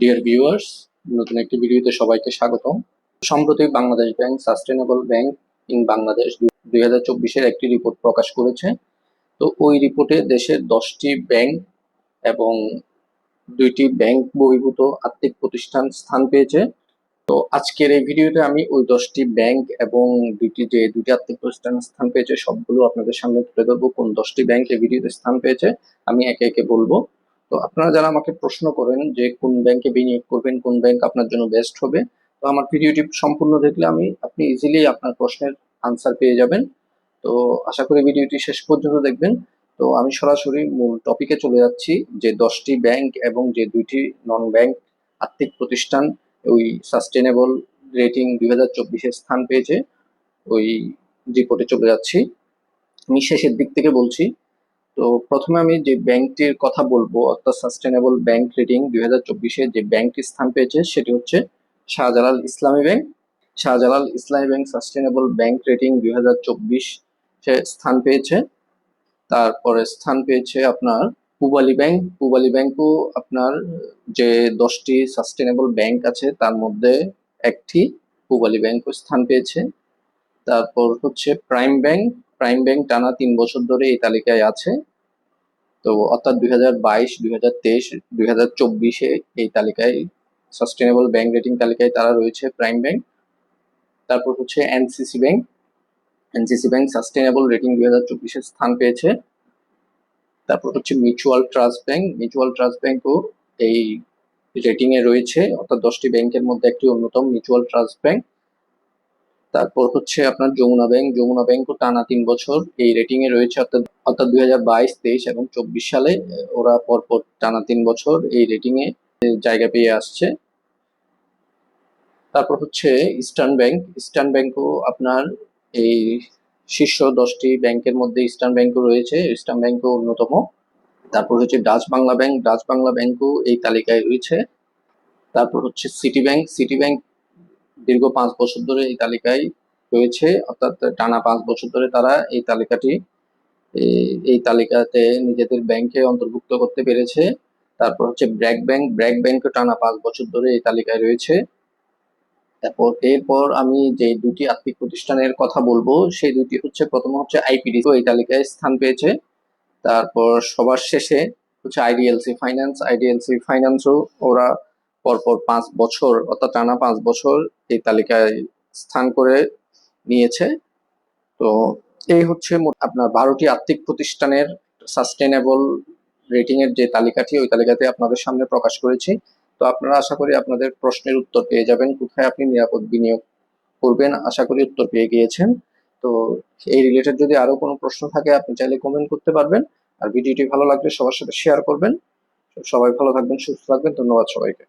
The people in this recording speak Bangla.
ডিয়ার ভিউয়ার্স নতুন একটি ভিডিওতে সবাইকে স্বাগতম। সম্প্রতি Bangladesh bank sustainable bank in Bangladesh দুই হাজার চব্বিশের একটি রিপোর্ট প্রকাশ করেছে। তো ওই রিপোর্টে দেশের দশটি ব্যাংক এবং দুইটি ব্যাংক বহির্ভূত আর্থিক প্রতিষ্ঠান স্থান পেয়েছে। তো আজকের এই ভিডিওতে আমি ওই দশটি ব্যাংক এবং দুইটি যে দুটি আর্থিক প্রতিষ্ঠান স্থান পেয়েছে, সবগুলো আপনাদের সামনে তুলে ধরবো। কোন দশটি ব্যাংক এই ভিডিওতে স্থান পেয়েছে, আমি একে একে বলব। তো আপনারা যারা আমাকে প্রশ্ন করেন যে কোন ব্যাংকে বিনিয়োগ করবেন, কোন ব্যাংক আপনার জন্য বেস্ট হবে, তো আমার ভিডিওটি সম্পূর্ণ দেখলে আমি, আপনি ইজিলি আপনার প্রশ্নের আনসার পেয়ে যাবেন। তো আশা করি ভিডিওটি শেষ পর্যন্ত দেখবেন। তো আমি সরাসরি মূল টপিকে চলে যাচ্ছি, যে দশটি ব্যাংক এবং যে দুইটি নন ব্যাংক আর্থিক প্রতিষ্ঠান ওই সাস্টেনেবল রেটিং দুই হাজার চব্বিশে স্থান পেয়েছে, ওই রিপোর্টে চলে যাচ্ছি। আমি শেষের দিক থেকে বলছি তো প্রথমে আমি যে ব্যাংকটির কথা বলব, অর্থাৎ সাস্টেনেবল ব্যাংক রেটিং দুই হাজার চব্বিশে যে ব্যাংকটি স্থান পেয়েছে, সেটি হচ্ছে শাহজালাল ইসলামী ব্যাংক। শাহজালাল ইসলামী ব্যাংক সাস্টেনেবল ব্যাংক রেটিং দুই হাজার চব্বিশ স্থান পেয়েছে। তারপরে স্থান পেয়েছে আপনার পুবালি ব্যাংক। পুবালি ব্যাংকও আপনার যে দশটি সাস্টেনেবল ব্যাংক আছে, তার মধ্যে একটি পুবালি ব্যাংকও স্থান পেয়েছে। তারপর হচ্ছে প্রাইম ব্যাংক প্রাইম ব্যাংক টানা তিন বছর ধরে এই তালিকায় আছে। তো অর্থাৎ দুই হাজার বাইশ, দুই হাজার তেইশ, দুই হাজার চব্বিশে এই তালিকায় সাস্টেনেবল ব্যাংক রেটিং তালিকায় তারা রয়েছে প্রাইম ব্যাংক তারপর হচ্ছে NCC bank NCC bank sustainable rating দুই হাজার চব্বিশে স্থান পেয়েছে। তারপর হচ্ছে mutual trust bank mutual trust ব্যাংকও এই রেটিং এ রয়েছে। অর্থাৎ দশটি ব্যাংকের মধ্যে একটি অন্যতম মিউচুয়াল ট্রাস্ট ব্যাংক তারপর হচ্ছে আপনার যমুনা ব্যাংক, যমুনা ব্যাংকও টানা তিন বছর এই রেটিং এ রয়েছে, অর্থাৎ অর্থাৎ দুই হাজার বাইশ, তেইশ এবং চব্বিশ সালে ওরা পরপর টানা তিন বছর এই রেটিং এ জায়গা পেয়ে আসছে। তারপর হচ্ছে ইস্টার্ন ব্যাংক, ইস্টার্ন ব্যাংকও আপনার এই শীর্ষ দশটি ব্যাংকের মধ্যে ইস্টার্ন ব্যাংকও রয়েছে, ইস্টার্ন ব্যাংকও অন্যতম। তারপর হচ্ছে Dutch Bangla bank, Dutch Bangla ব্যাংকও এই তালিকায় রয়েছে। তারপর হচ্ছে সিটি ব্যাংক সিটি ব্যাংক দীর্ঘ পাঁচ বছর ধরে এই তালিকায় রয়েছে, অর্থাৎ টানা পাঁচ বছর ধরে তারা এই তালিকাটি, এই তালিকাতে নিজেদের ব্যাংকে অন্তর্ভুক্ত করতে পেরেছে। তারপর হচ্ছে ব্র্যাক ব্যাংক ব্র্যাক ব্যাংকও টানা পাঁচ বছর ধরে এই তালিকায় রয়েছে। তারপর, এরপর আমি যে দুটি আর্থিক প্রতিষ্ঠানের কথা বলব, সেই দুটি হচ্ছে, প্রথম হচ্ছে আইপিডি এই তালিকায় স্থান পেয়েছে। তারপর সবার শেষে হচ্ছে আইডিএলসি ফাইন্যান্স আইডিএলসি ফাইন্যান্সও ওরা পরপর পাঁচ বছর, অর্থাৎ টানা পাঁচ বছর এই তালিকায় স্থান করে নিয়েছে। তো এই হচ্ছে আপনার বারোটি আর্থিক প্রতিষ্ঠানের সাস্টেনেবল রেটিং এর যে তালিকাটি, ওই তালিকাতে আপনাদের সামনে প্রকাশ করেছি। তো আপনারা আশা করি আপনাদের প্রশ্নের উত্তর পেয়ে যাবেন, কোথায় আপনি নিরাপদ বিনিয়োগ করবেন, আশা করি উত্তর পেয়ে গিয়েছেন। তো এই রিলেটেড যদি আরও কোনো প্রশ্ন থাকে, আপনি চাইলে কমেন্ট করতে পারবেন। আর ভিডিওটি ভালো লাগলে সবার সাথে শেয়ার করবেন। সবাই ভালো থাকবেন, সুস্থ থাকবেন, ধন্যবাদ সবাইকে।